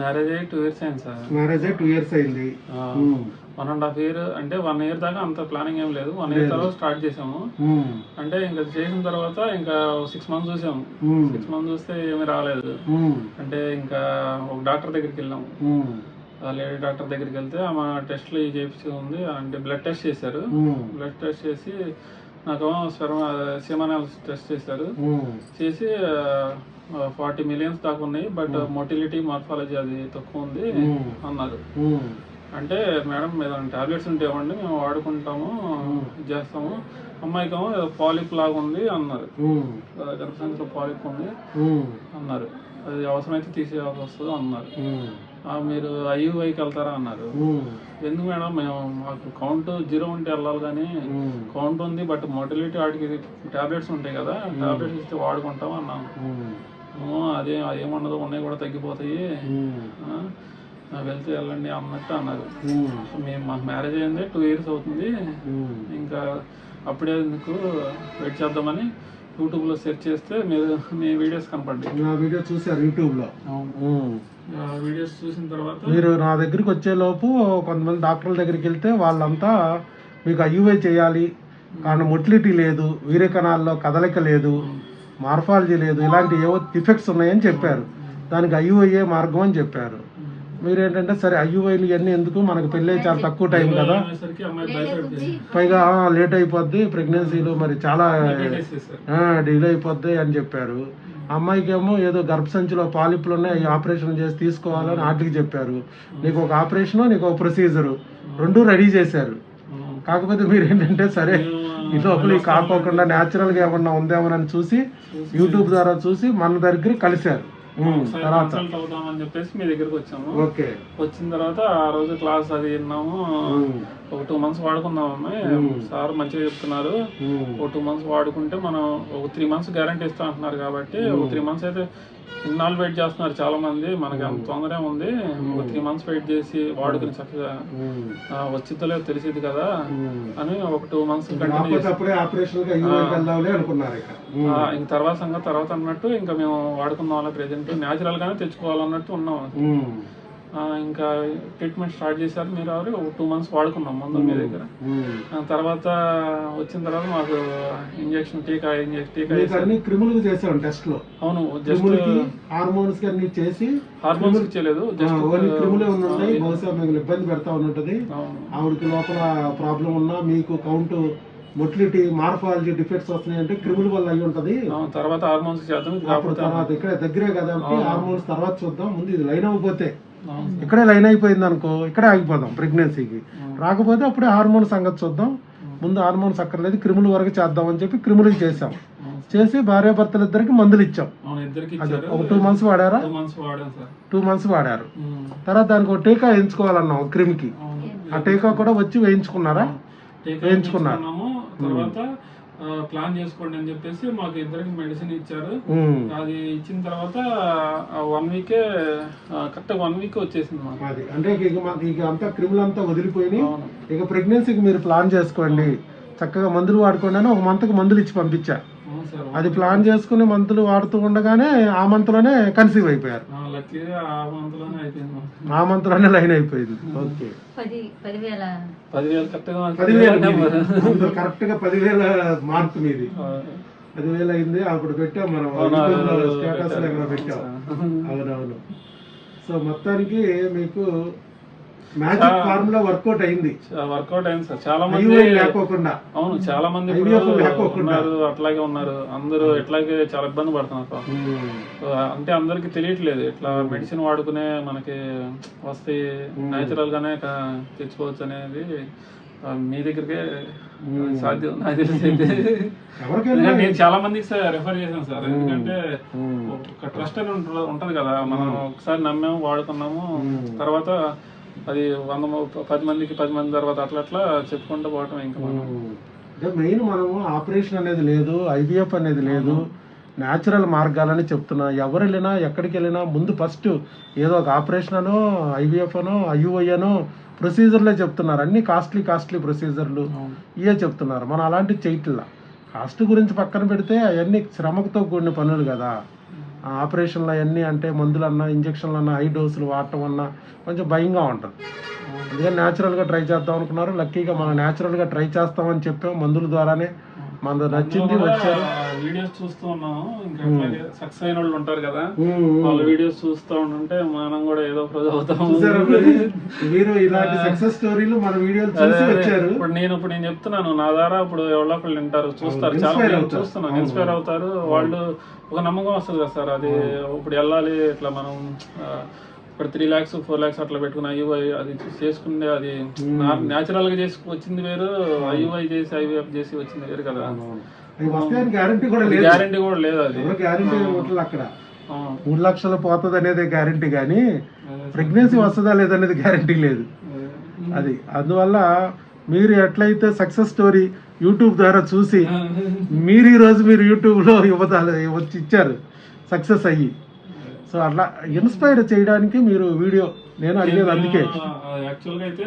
Marriage అయ్యి two years అయింది sir. Marriage అయ్యి టూ ఇయర్స్ అయింది. వన్ అండ్ హాఫ్ ఇయర్ అంటే వన్ ఇయర్ దాకా అంత ప్లానింగ్ ఏం లేదు. వన్ ఇయర్ తర్వాత స్టార్ట్ చేసాము. అంటే ఇంకా చేసిన తర్వాత ఇంకా సిక్స్ మంత్స్ చూసాము. సిక్స్ మంత్స్ చూస్తే ఏమీ రాలేదు. అంటే ఇంకా ఒక డాక్టర్ దగ్గరికి వెళ్ళాము. లేడీ డాక్టర్ దగ్గరికి వెళ్తే ఆమె టెస్ట్లు చేయించి ఉంది అంటే బ్లడ్ టెస్ట్ చేశారు. బ్లడ్ టెస్ట్ చేసి నాకు స్పెర్మ సిమానాలిస్ టెస్ట్ చేశారు ఉమ్. చేసి ఫార్టీ మిలియన్స్ దాకా ఉన్నాయి బట్ మొటిలిటీ మార్ఫాలజీ అది తక్కువ ఉంది ఉమ్. అన్నారు ఉమ్. అంటే మేడం ఏదైనా టాబ్లెట్స్ ఉంటే ఇవ్వండి మేము వాడుకుంటాము ఇది చేస్తాము అమ్మాయికేమో ఏదో పాలిప్ లాగా ఉంది అన్నారు. గర్భసంచిలో పాలిప్ ఉంది. అన్నారు అది అవసరమైతే తీసేయాల్సి వస్తుంది అన్నారు మీరు ఐయుఐకి వెళ్తారా అన్నారు. ఎందుకు మేడం మేము మాకు కౌంట్ జీరో ఉంటే వెళ్ళాలి కానీ. కౌంట్ ఉంది బట్ మొటిలిటీ వాటికి టాబ్లెట్స్ ఉంటాయి కదా టాబ్లెట్స్ ఇస్తే వాడుకుంటాం అన్నాం ఉమ్. "ఏమో, అదే అదేమన్నదో ఉన్నాయి కూడా తగ్గిపోతాయి వెళ్తే వెళ్ళండి అన్నట్టు అన్నారు. మేము మాకు మ్యారేజ్ అయింది టూ ఇయర్స్ అవుతుంది. ఇంకా అప్పుడే ఎందుకు వెయిట్ చేద్దామని యూట్యూబ్లో సెర్చ్ చేస్తే మీరు మీ వీడియోస్ కనపడ్డాయి నా వీడియో చూసారు యూట్యూబ్లో ఉమ్. ఆ వీడియోస్ చూసిన తర్వాత మీరు నా దగ్గరికి వచ్చేలోపు కొంతమంది డాక్టర్ల దగ్గరికి వెళ్తే వాళ్ళంతా మీకు ఐయుఐ చేయాలి. కానీ మొటిలిటీ లేదు వీరే కణాల్లో కదలిక లేదు మార్ఫాలజీ లేదు ఇలాంటి ఏవో డిఫెక్ట్స్ ఉన్నాయని చెప్పారు. దానికి ఐయుఐఏ మార్గం అని చెప్పారు. మీరేంటంటే సరే అయ్యువైలు ఇవన్నీ ఎందుకు? మనకు పెళ్ళి చాలా తక్కువ టైం కదా. పైగా లేట్ అయిపోద్ది ప్రెగ్నెన్సీలు మరి చాలా డిలే అయిపోద్ది అని చెప్పారు. అమ్మాయికి ఏమో ఏదో గర్భసంచిలో పాలిపులు ఉన్నాయి అవి ఆపరేషన్ చేసి తీసుకోవాలని ఆటికి చెప్పారు. నీకు ఒక ఆపరేషను నీకు ఒక ప్రొసీజరు. రెండు రెడీ చేశారు. కాకపోతే మీరు ఏంటంటే సరే ఈ లోపల కాకోకుండా న్యాచురల్గా ఏమన్నా ఉందేమోనని చూసి యూట్యూబ్ ద్వారా చూసి మన దగ్గర కలిశారు. తర్వాత. కన్సల్ట్ అవుదామని చెప్పేసి మీ దగ్గరికి వచ్చాము. ఓకే. వచ్చిన తర్వాత ఆ రోజు క్లాస్ అది విన్నాము. ఒక టూ మంత్స్ వాడుకున్నాం అమ్మాయి సార్ మంచిగా చెప్తున్నారు. ఒక టూ మంత్స్ వాడుకుంటే మనం ఒక త్రీ మంత్స్ గ్యారంటీ ఇస్తా అంటున్నారు కాబట్టి ఒక త్రీ మంత్స్ అయితే ఇన్నాళ్ళు వెయిట్ చేస్తున్నారు చాలా మంది మనకి అంత తొందర ఉంది. ఒక త్రీ మంత్స్ వెయిట్ చేసి వాడుకుని చక్కగా వచ్చిద్దో లేదో తెలిసింది కదా. అని ఒక టూ మంత్స్ ఇక. తర్వాత సంగతి తర్వాత అన్నట్టు ఇంకా మేము వాడుకున్న వాళ్ళ ప్రెజెంట్ న్యాచురల్ గానే తెచ్చుకోవాలన్నట్టు ఉన్నాం. ఇంకా ట్రీట్మెంట్ స్టార్ట్ చేశారు. మీరు ఎవరు ఒక టూ మంత్స్ వాడుకున్నాం ముందు మీ దగ్గర. ఉమ్. ఆ తర్వాత వచ్చిన తర్వాత మాకు ఇంజెక్షన్ టీకా ఇంజెక్షన్ టీకా క్రిములకు చేసాం టెస్ట్లో. అవును జస్ట్ హార్మోన్స్ అన్ని చేసి హార్మోన్స్ ఇచ్చేయలేదు జస్ట్ ఓన్లీ క్రిములే ఉన్నాయి బహుశా మీకు ఇబ్బంది పెడతా అవును. ఆవిడకి లోపల ప్రాబ్లం ఉన్నా మీకు కౌంట్ మొటిలిటీ మార్ఫాలజీ డిఫెక్ట్స్ వస్తున్నాయి అంటే క్రిముల వల్ల అయి ఉంటది. తర్వాత హార్మోన్స్ చేద్దాం అప్పుడు తర్వాత ఇక్కడే దగ్గరే కదా హార్మోన్స్ తర్వాత చూద్దాం. ముందు ఇది లైన్ అవ్వకపోతే. ఇక్కడే లైన్ అయిపోయింది అనుకో ఇక్కడే ఆగిపోదాం ప్రెగ్నెన్సీకి. రాకపోతే అప్పుడే హార్మోన్ సంగతి చూద్దాం. ముందు హార్మోన్స్ అక్కర్లేదు క్రిముల వరకు చేద్దాం అని చెప్పి క్రిములకి చేసాం చేసి భార్యాభర్తలు ఇద్దరికి మందులు ఇచ్చాం ఒక టూ మంత్స్ వాడారా? టూ మంత్స్ వాడారు. తర్వాత దానికి ఒక టీకా వేయించుకోవాలన్నాం క్రిమికి. ఆ టీకా కూడా వచ్చి వేయించుకున్నారా? వేయించుకున్నారు. ప్లాన్ చేసుకోండి అని చెప్పేసి మాకు ఇద్దరికి మెడిసిన్ ఇచ్చారు. అది ఇచ్చిన తర్వాత వన్ వీకే కరెక్ట్ వన్ వీక్ వచ్చేసింది మాకు. అది అంటే ఇక మాకు ఇక అంతా క్రిములు అంతా వదిలిపోయినాయి. అవును. ఇక ప్రెగ్నెన్సీకి మీరు ప్లాన్ చేసుకోండి. చక్కగా మందులు వాడుకోండి అని ఒక మంత్కి మందులు ఇచ్చి పంపించా అది ప్లాన్ చేసుకుని మందులు వాడుతూ ఉండగానే ఆ మంత్లోనే కన్సీవ్ అయిపోయారు. ఆ మంత్లోనే లైన్ అయిపోయింది. ఓకే. పది పదివేల. పదివేలు కరెక్ట్గా మాకు పదివేలు కరెక్ట్గా పదివేల మార్క్ మీది. పదివేలు అయింది అప్పుడు పెట్టాం మనం స్టేటస్ పెట్టాం. అవునవును. సో మొత్తానికి మీకు మ్యాజిక్ ఫార్ములా వర్కౌట్ అయింది. వర్కౌట్ అయింది సార్. చాలా మంది అవును చాలా మంది. ఉన్నారు అట్లాగే ఉన్నారు. అందరూ ఎట్లాగే చాలా ఇబ్బంది పడుతున్నారు. ఆ, అంటే అందరికి తెలియట్లేదు. ఇట్లా మెడిసిన్ వాడుకునే మనకి వస్తాయి న్యాచురల్ గానే తెచ్చుకోవచ్చు అనేది మీ దగ్గరికే సాధ్యం. నాకు నేను చాలా మందికి సార్ రెఫర్ చేశాను సార్. ఎందుకంటే ఒక ట్రస్ట్ అని ఉంట- ఉంటది కదా. మనం ఒకసారి నమ్మాము వాడుకున్నాము. తర్వాత అది వంద పది మందికి పది మంది తర్వాత అట్లా అట్లా చెప్పుకుంటూ పోవటం ఇంకా మనం. అంటే మెయిన్ మనము ఆపరేషన్ అనేది లేదు ఐవీఎఫ్ అనేది లేదు న్యాచురల్ మార్గాలని చెప్తున్నా. ఎవరు వెళ్ళినా ఎక్కడికి వెళ్ళినా ముందు ఫస్ట్ ఏదో ఒక ఆపరేషన్ అనో ఐవీఎఫ్ అనో ఐయుఐ అనో ప్రొసీజర్లే చెప్తున్నారు. అన్ని కాస్ట్లీ కాస్ట్లీ ప్రొసీజర్లు. ఇవే చెప్తున్నారు. మనం అలాంటి చేయట్లా. కాస్ట్ గురించి పక్కన పెడితే అవన్నీ శ్రమతో కూడిన పనులు కదా. ఆపరేషన్లు అవన్నీ అంటే మందులన్నా ఇంజక్షన్లు అన్నా హై డోసులు వాడటం అన్నా కొంచెం భయంగా ఉంటుంది. అందుకని న్యాచురల్గా ట్రై చేద్దాం అనుకున్నారు. లక్కీగా మనం న్యాచురల్గా ట్రై చేస్తామని చెప్పాం మందుల ద్వారానే మనది నచ్చింది వచ్చారు వీడియోస్ చూస్తూ ఉన్నాము. ఇంకా సక్సెస్ అయిన వాళ్ళు ఉంటారు కదా. వాళ్ళ వీడియోస్ చూస్తూ ఉంటుంటే మనం కూడా ఏదో ఒక రోజు అవుతాము మరి? ఇలాంటి సక్సెస్ స్టోరీలు మన వీడియోలు చూసి వచ్చారు. ఇప్పుడు నేను ఇప్పుడు నేను చెప్తున్నాను. నా ద్వారా ఇప్పుడు ఎవరో ఒకళ్ళు వింటారు చూస్తారు. చాలా. చూస్తున్నాను ఇన్స్పైర్ అవుతారు. వాళ్ళు ఒక నమ్మకం వస్తుంది కదా సార్. అది ఇప్పుడు వెళ్ళాలి ఇట్లా మనం ఇప్పుడు త్రీ లాక్స్ ఫోర్ లాక్స్ అట్లా పెట్టుకుని ఐయుఐ అది చేసుకుంటే అది న్యాచురల్గా చేసి వచ్చింది వేరు ఐయుఐ చేసి ఐవీఎఫ్ చేసి వచ్చింది వేరు కదా. గ్యారంటీ కూడా లేదు. గ్యారంటీ కూడా లేదు అది. గ్యారంటీ ఉంటుంది అక్కడ? మూడు లక్షలు పోతుంది అనేది గ్యారంటీ కానీ ప్రెగ్నెన్సీ వస్తుందా లేదనేది గ్యారంటీ లేదు. అది. అందువల్ల మీరు ఎట్లయితే సక్సెస్ స్టోరీ యూట్యూబ్ ద్వారా చూసి మీరు ఈ రోజు మీరు యూట్యూబ్లో యువత వచ్చి ఇచ్చారు సక్సెస్ అయ్యి సో అట్లా ఇన్స్పైర్ చేయడానికి మీరు వీడియో నేను అడిగేది అందుకే. యాక్చువల్గా అయితే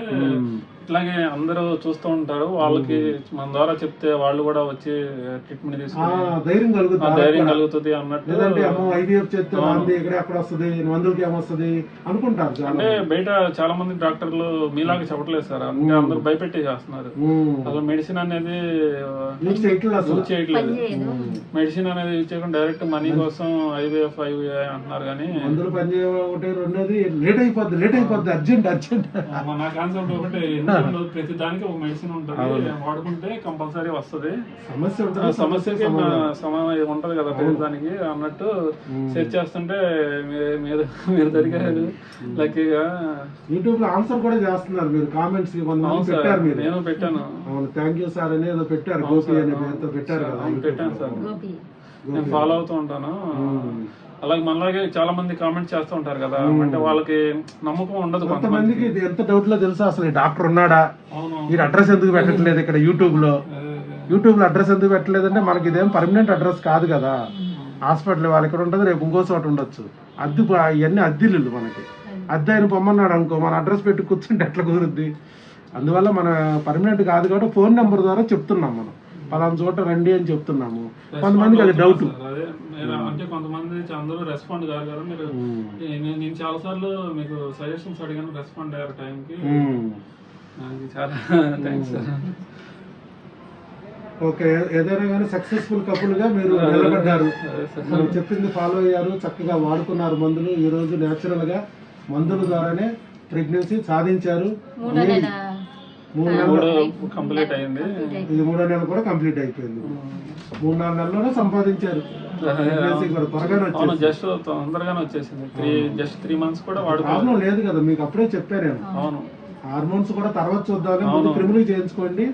ఇట్లాగే అందరూ చూస్తూ ఉంటారు. వాళ్ళకి మన ద్వారా చెప్తే వాళ్ళు కూడా వచ్చి ట్రీట్మెంట్ తీసుకుని ధైర్యం ఆ కలుగుతుంది ధైర్యం కలుగుతుంది అన్నట్టు ఐవీఎఫ్ చేస్తే నాంది ఎక్కడ వస్తుంది మందులకి ఏమొస్తుంది అనుకుంటారు చాలా అంటే బయట చాలా మంది డాక్టర్లు మీలాగా చెప్పట్లేదు సార్. అందుకే అందరూ భయపెట్టి చేస్తున్నారు. అసలు మెడిసిన్ అనేది యూజ్ చేయట్లేదు మెడిసిన్ అనేది యూజ్ చేయకుండా డైరెక్ట్ మనీ కోసం ఐవీఎఫ్ ఐవీఐ అంటున్నారు కానీ మందులు పనిచేయ ఒకటి రెండోది లేట్ అయిపోద్ది లేట్ అయిపోద్ది అర్జెంట్ అర్జెంట్. నా కాన్సెప్ట్ ఒకటే ప్రతి దానికి ఒక మెడిసిన్ ఉంటుంది. వాడుకుంటే కంపల్సరీ వస్తుంది. సమస్య సమస్యకి ఉంటది కదా ప్రతి దానికి అన్నట్టు సెర్చ్ చేస్తుంటే మీరు మీరు దొరికారు. లక్కీగా. యూట్యూబ్లో ఆన్సర్ కూడా చేస్తున్నారు మీరు. కామెంట్స్ పెట్టారు మీరు. నేను పెట్టాను. అవును థ్యాంక్ యూ సార్ అని ఏదో పెట్టారు. గోపి అనే పేరుతో పెట్టారు కదా పెట్టాను సార్. నేను ఫాలో అవుతూ ఉంటాను. అలాగే మనలాగే చాలా మంది కామెంట్ చేస్తూ ఉంటారు కదా. అంటే వాళ్ళకి నమ్మకం ఉండదు కొంతమంది కొంతమందికి ఇది ఎంత డౌట్లో తెలుసా? అసలు ఈ డాక్టర్ ఉన్నాడా? మీరు అడ్రస్ ఎందుకు పెట్టట్లేదు ఇక్కడ యూట్యూబ్లో? యూట్యూబ్లో అడ్రస్ ఎందుకు పెట్టలేదంటే మనకి ఇదేం పర్మనెంట్ అడ్రస్ కాదు కదా. హాస్పిటల్ వాళ్ళు ఇక్కడ ఉంటుంది రేపు ఇంకో చోట ఉండొచ్చు. అద్దె ఇవన్నీ అద్దెలు మనకి. అద్దె ఆయన పొమ్మన్నాడు అనుకో మన అడ్రస్ పెట్టి కూర్చుంటే ఎట్లా కుదురుద్ది? అందువల్ల మన పర్మనెంట్ కాదు కాబట్టి ఫోన్ నెంబర్ ద్వారా చెప్తున్నాం మనం. పలానా చోట రండి అని చెప్తున్నాము. కొంతమందికి అది డౌట్ మీరు అంటే కొంతమంది అందరూ రెస్పాండ్ కాదు కదా మీరు. నేను నేను చాలా సార్లు మీకు సజెషన్స్ అడిగాను రెస్పాండ్ అయ్యారు టైంకి. నాకు చాలా థ్యాంక్స్ సార్. ఓకే ఏదైనా కానీ సక్సెస్ఫుల్ కపుల్గా మీరు నిలబడ్డారు. మనం చెప్పింది ఫాలో అయ్యారు చక్కగా వాడుకున్నారు మందులు. ఈ రోజు నేచురల్గా మందుల ద్వారానే ప్రెగ్నెన్సీ సాధించారు. మూడో కంప్లీట్ అయింది. ఇది మూడో నెల కూడా కంప్లీట్ అయిపోయింది. మూడు నాలుగు నెలల్లోనే సంపాదించారు. జస్ట్ తొందరగానే వచ్చేసింది. త్రీ జస్ట్ త్రీ మంత్స్ కూడా వాడుకో ప్రాబ్లం లేదు కదా మీకు అప్పుడే చెప్పాను నేను. అవును. హార్మోన్స్ కూడా తర్వాత చూద్దామని ముందు క్రిములు చేయించుకోండి.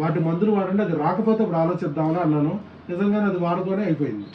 వాటి మందులు వాడండి అది రాకపోతే ఇప్పుడు ఆలోచిద్దామని అన్నాను. నిజంగానే అది వాడుకొని అయిపోయింది.